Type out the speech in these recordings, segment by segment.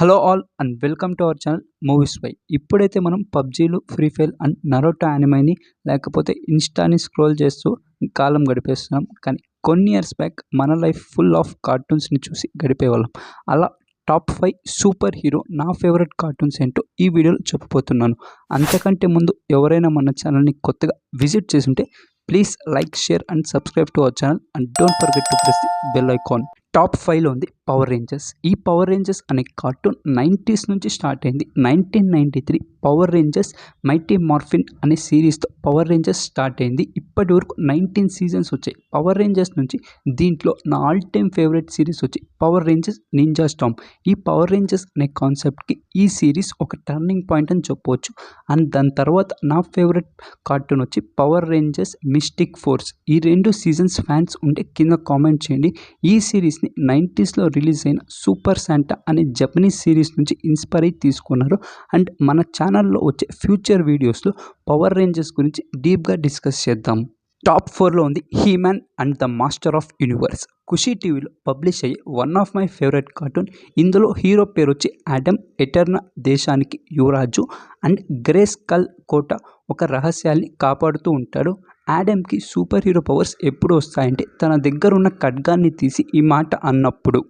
Hello all and welcome to our channel movies by. ఇప్పుడైతే మనం పబ్జీలు ఫ్రీ ఫైర్ అండ్ నరోటో యానిమైని లేకపోతే ఇన్స్టాని స్క్రోల్ చేస్తూ కాలం గడిపేస్తున్నాం. కానీ కొన్ని ఇయర్స్ బ్యాక్ మన లైఫ్ ఫుల్ ఆఫ్ కార్టూన్స్ని చూసి గడిపేవాళ్ళం. అలా టాప్ ఫైవ్ సూపర్ హీరో నా ఫేవరెట్ కార్టూన్స్ ఏంటో ఈ వీడియోలో చెప్పబోతున్నాను. అంతకంటే ముందు ఎవరైనా మన ఛానల్ని కొత్తగా విజిట్ చేసుంటే please like share and subscribe to our channel and don't forget to press the bell icon. Top ఫైవ్లో ఉంది పవర్ రేంజర్స్ ఈ పవర్ రేంజర్స్ అనే కార్టూన్ నైంటీస్ నుంచి స్టార్ట్ అయింది. Nineteen ninety three Power Rangers Mighty Morphin అనే సిరీస్తో Power Rangers start అయింది. ఇప్పటి వరకు నైన్టీన్ సీజన్స్ వచ్చాయి. పవర్ రేంజర్స్ నుంచి దీంట్లో నా ఆల్ టైమ్ ఫేవరెట్ సిరీస్ వచ్చి పవర్ రేంజర్స్ నింజా స్టామ్ ఈ పవర్ రేంజర్స్ అనే కాన్సెప్ట్కి ఈ సిరీస్ ఒక టర్నింగ్ పాయింట్ అని చెప్పవచ్చు. అండ్ దాని తర్వాత నా ఫేవరెట్ కార్టూన్ వచ్చి పవర్ రేంజర్స్ మిస్టిక్ ఫోర్స్ ఈ రెండు సీజన్స్ ఫ్యాన్స్ ఉంటే కింద కామెంట్ చేయండి. ఈ సిరీస్ని నైంటీస్లో రిలీజ్ అయిన సూపర్ శాంటా అనే జపనీస్ సిరీస్ నుంచి ఇన్స్పైర్ అయి తీసుకున్నారు. అండ్ మన ఛానల్లో వచ్చే ఫ్యూచర్ వీడియోస్లో పవర్ రేంజర్స్ గురించి డీప్గా డిస్కస్ చేద్దాం. టాప్ ఫోర్లో ఉంది He Man and the master of universe Khushi టీవీలో పబ్లిష్ అయ్యే one of my favourite cartoon. ఇందులో హీరో పేరు వచ్చి యాడమ్ ఎటర్నా దేశానికి యువరాజు. అండ్ గ్రేస్ కల్ కోట ఒక రహస్యాన్ని కాపాడుతూ ఉంటాడు. యాడమ్కి సూపర్ హీరో పవర్స్ ఎప్పుడు వస్తాయంటే తన దగ్గర ఉన్న ఖడ్గాన్ని తీసి ఈ మాట అన్నప్పుడు.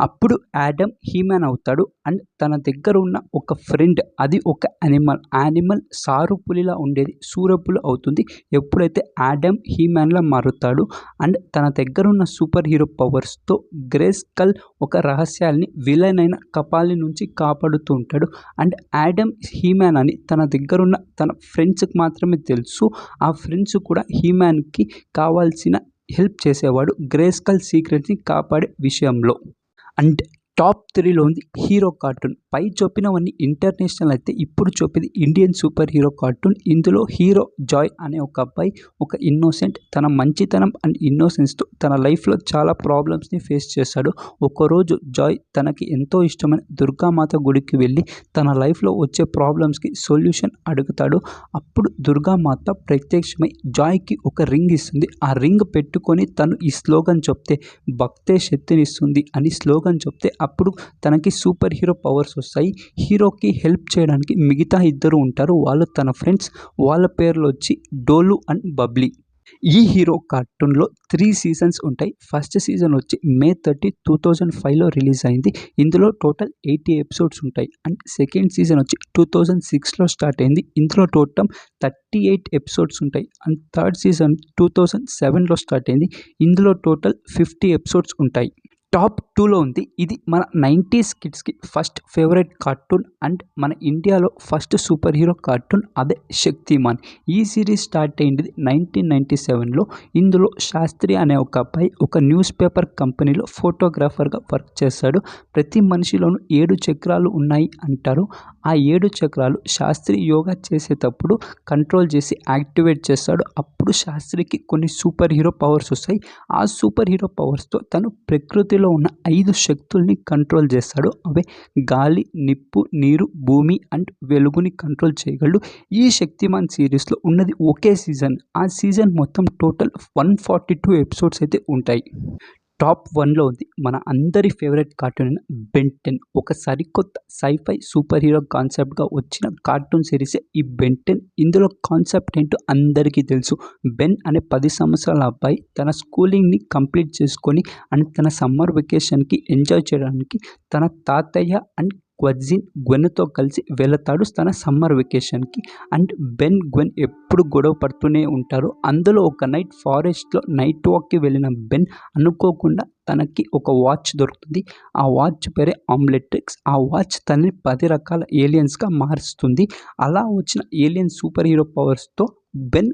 అప్పుడు యాడమ్ హీమ్యాన్ అవుతాడు అండ్ తన దగ్గర ఉన్న ఒక ఫ్రెండ్ అది ఒక యానిమల్ యానిమల్ సారుపులిలా ఉండేది సూరపులి అవుతుంది. ఎప్పుడైతే యాడమ్ హీమ్యాన్లా మారుతాడు అండ్ తన దగ్గర ఉన్న సూపర్ హీరో పవర్స్తో గ్రేస్ కల్ ఒక రహస్యాల్ని విలన్ అయిన కపాలి నుంచి కాపాడుతూ ఉంటాడు. అండ్ యాడమ్ హీమ్యాన్ అని తన దగ్గరున్న తన ఫ్రెండ్స్కి మాత్రమే తెలుసు. ఆ ఫ్రెండ్స్ కూడా హీమ్యాన్కి కావాల్సిన హెల్ప్ చేసేవాడు గ్రేస్కల్ సీక్రెట్ని కాపాడే విషయంలో. అండ్ టాప్ త్రీలో ఉంది హీరో కార్టూన్. పై చూపినవన్నీ ఇంటర్నేషనల్ అయితే ఇప్పుడు చూపేది ఇండియన్ సూపర్ హీరో కార్టూన్. ఇందులో హీరో జాయ్ అనే ఒక అబ్బాయి ఒక ఇన్నోసెంట్. తన మంచితనం అండ్ ఇన్నోసెన్స్తో తన లైఫ్లో చాలా ప్రాబ్లమ్స్ని ఫేస్ చేశాడు. ఒకరోజు జాయ్ తనకి ఎంతో ఇష్టమైన దుర్గామాత గుడికి వెళ్ళి తన లైఫ్లో వచ్చే ప్రాబ్లమ్స్కి సొల్యూషన్ అడుగుతాడు. అప్పుడు దుర్గామాత ప్రత్యక్షమై జాయ్కి ఒక రింగ్ ఇస్తుంది. ఆ రింగ్ పెట్టుకొని తను ఈ స్లోగన్ చెప్తే భక్తే శక్తినిస్తుంది అని స్లోగన్ చెప్తే అప్పుడు తనకి సూపర్ హీరో పవర్స్ వస్తాయి. హీరోకి హెల్ప్ చేయడానికి మిగతా ఇద్దరు ఉంటారు. వాళ్ళు తన ఫ్రెండ్స్ వాళ్ళ పేర్లు వచ్చి డోలు అండ్ బబ్లీ. ఈ హీరో కార్టూన్లో త్రీ సీజన్స్ ఉంటాయి. ఫస్ట్ సీజన్ వచ్చి మే థర్టీ టూ థౌజండ్ ఫైవ్లో రిలీజ్ అయింది. ఇందులో టోటల్ ఎయిటీ ఎపిసోడ్స్ ఉంటాయి. అండ్ సెకండ్ సీజన్ వచ్చి టూ థౌజండ్ సిక్స్లో స్టార్ట్ అయింది. ఇందులో టోటల్ థర్టీ ఎయిట్ ఎపిసోడ్స్ ఉంటాయి. And third season two thousand సెవెన్లో స్టార్ట్ అయింది. ఇందులో టోటల్ ఫిఫ్టీ ఎపిసోడ్స్ ఉంటాయి. టాప్ టూలో ఉంది. ఇది మన నైంటీస్ కిడ్స్కి ఫస్ట్ ఫేవరెట్ కార్టూన్ అండ్ మన ఇండియాలో ఫస్ట్ సూపర్ హీరో కార్టూన్ అదే శక్తిమాన్. ఈ సిరీస్ స్టార్ట్ అయింది నైన్టీన్ నైంటీ సెవెన్లో. ఇందులో శాస్త్రి అనే ఒక అబ్బాయి ఒక న్యూస్ పేపర్ కంపెనీలో ఫోటోగ్రాఫర్గా వర్క్ చేస్తాడు. ప్రతి మనిషిలోనూ ఏడు చక్రాలు ఉన్నాయి అంటారు. ఆ ఏడు చక్రాలు శాస్త్రి యోగా చేసేటప్పుడు కంట్రోల్ చేసి యాక్టివేట్ చేస్తాడు. అప్పుడు శాస్త్రికి కొన్ని సూపర్ హీరో పవర్స్ వస్తాయి. ఆ సూపర్ హీరో పవర్స్తో తను ప్రకృతి ప్రకృతిలో ఉన్న ఐదు శక్తుల్ని కంట్రోల్ చేస్తాడు. అవే గాలి నిప్పు నీరు భూమి అండ్ వెలుగుని కంట్రోల్ చేయగలడు. ఈ శక్తిమాన్ సిరీస్లో ఉన్నది ఒకే సీజన్ ఆ సీజన్ మొత్తం total one forty two episodes అయితే ఉంటాయి. టాప్ వన్లో ఉంది. మన అందరి ఫేవరెట్ కార్టూన్ అయిన బెంటెన్. ఒక సరికొత్త సైఫై సూపర్ హీరో కాన్సెప్ట్గా వచ్చిన కార్టూన్ సిరీసే ఈ బెంటెన్. ఇందులో కాన్సెప్ట్ ఏంటో అందరికీ తెలుసు. బెన్ అనే పది సంవత్సరాల అబ్బాయి తన స్కూలింగ్ని కంప్లీట్ చేసుకొని అండ్ తన సమ్మర్ వెకేషన్కి ఎంజాయ్ చేయడానికి తన తాతయ్య అండ్ క్వజిన్ గ్వెన్తో కలిసి వెళతాడు తన సమ్మర్ వెకేషన్కి. అండ్ బెన్ గ్వెన్ ఎప్పుడు గొడవ పడుతూనే ఉంటారు. అందులో ఒక నైట్ ఫారెస్ట్లో నైట్ వాక్కి వెళ్ళిన బెన్ అనుకోకుండా తనకి ఒక వాచ్ దొరుకుతుంది. ఆ వాచ్ పేరే ఆమ్లెట్రిక్స్. ఆ వాచ్ తనని పది రకాల ఏలియన్స్గా మారుస్తుంది. అలా వచ్చిన ఏలియన్ సూపర్ హీరో పవర్స్తో బెన్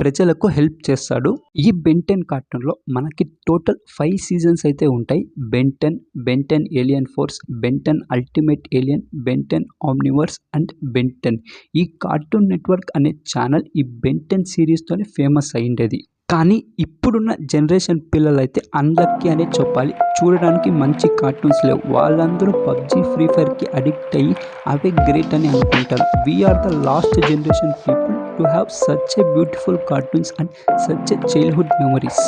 ప్రజలకు హెల్ప్ చేస్తాడు. ఈ బెంటెన్ కార్టూన్లో మనకి టోటల్ ఫైవ్ సీజన్స్ అయితే ఉంటాయి. Ben Ten Ben Ten Alien Force Ben Ten Ultimate Alien Ben Ten Omniverse and Ben Ten ఈ కార్టూన్ నెట్వర్క్ అనే ఛానల్ ఈ బెంటెన్ సిరీస్తోనే ఫేమస్ అయ్యేది కానీ ఇప్పుడున్న జనరేషన్ పిల్లలైతే అన్లక్కీ అనే చెప్పాలి. చూడడానికి మంచి కార్టూన్స్ లేవు. వాళ్ళందరూ పబ్జి ఫ్రీ ఫైర్కి అడిక్ట్ అయ్యి అవే గ్రేట్ అని అనుకుంటారు. We're the last generation people. to have such a beautiful cartoons and such a childhood memories.